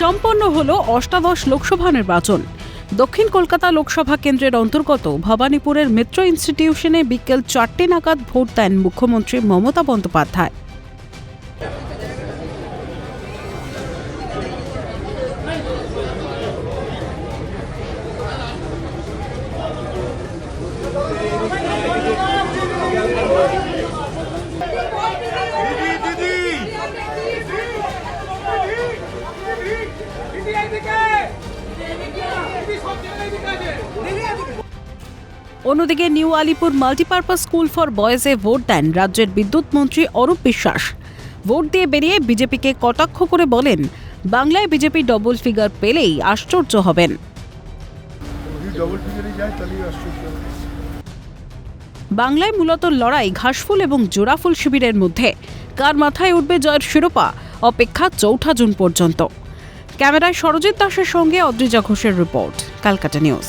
সম্পন্ন হল অষ্টাদশ লোকসভা নির্বাচন। দক্ষিণ কলকাতা লোকসভা কেন্দ্রের অন্তর্গত ভবানীপুরের মেট্রো ইনস্টিটিউশনে বিকেল চারটে নাগাদ ভোট দেন মুখ্যমন্ত্রী মমতা বন্দ্যোপাধ্যায়। অন্যদিকে New Alipore Multipurpose School for বয়েজে vote দেন রাজ্যের বিদ্যুৎ মন্ত্রী অরূপ বিশ্বাস। ভোট দিয়ে বেরিয়ে বিজেপিকে কটাক্ষ করে বলেন, বাংলায় বিজেপি ডবল ফিগার পেলেই আশ্চর্য হবেন। বাংলায় মূলত লড়াই ঘাসফুল এবং জোড়াফুল শিবিরের মধ্যে। কার মাথায় উঠবে জয়ের শিরোপা? অপেক্ষা চৌঠা জুন পর্যন্ত। ক্যামেরায় সরজিৎ দাসের সঙ্গে অদ্রিজা ঘোষের রিপোর্ট ক্যালকাটা নিউজ।